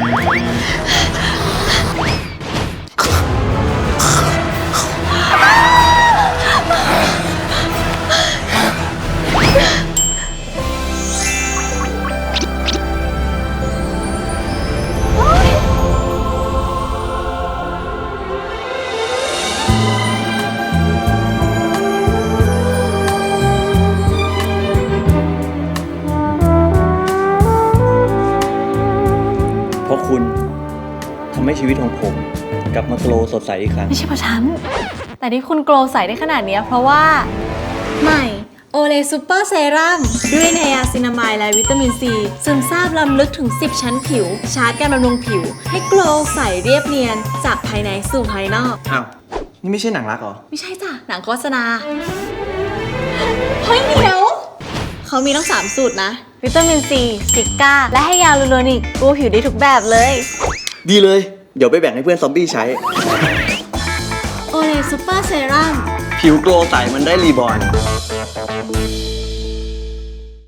ハハハハ。ำให้ชีวิตของผม กลับมาโกลว์สดใสอีกครั้ง ไม่ใช่เพราะฉัน แต่ที่คุณโกลว์ใสได้ขนาดเนี้ยเพราะว่า ใหม่ โอเลซูเปอร์เซรั่มด้วยไนอาซินามายและวิตามินซีซึมซาบล้ำลึกถึง 10 ชั้นผิว ชาร์จการบำรุงผิว ให้โกลว์ใสเรียบเนียน จากภายในสู่ภายนอก อ้าว นี่ไม่ใช่หนังรักเหรอ ไม่ใช่จ้ะ หนังโฆษณา เฮ้ยเดี๋ยว เขามีทั้ง3สูตรนะ วิตามินซีซิก้า และให้ยาลูโรนิกกูผิวได้ทุกแบบเลย ดีเลย เดี๋ยวไปแบ่งให้เพื่อนซอมบี้ใช้ โอเลซูเปอร์เซรั่มผิวโกลว์ใสมันได้รีบอร์น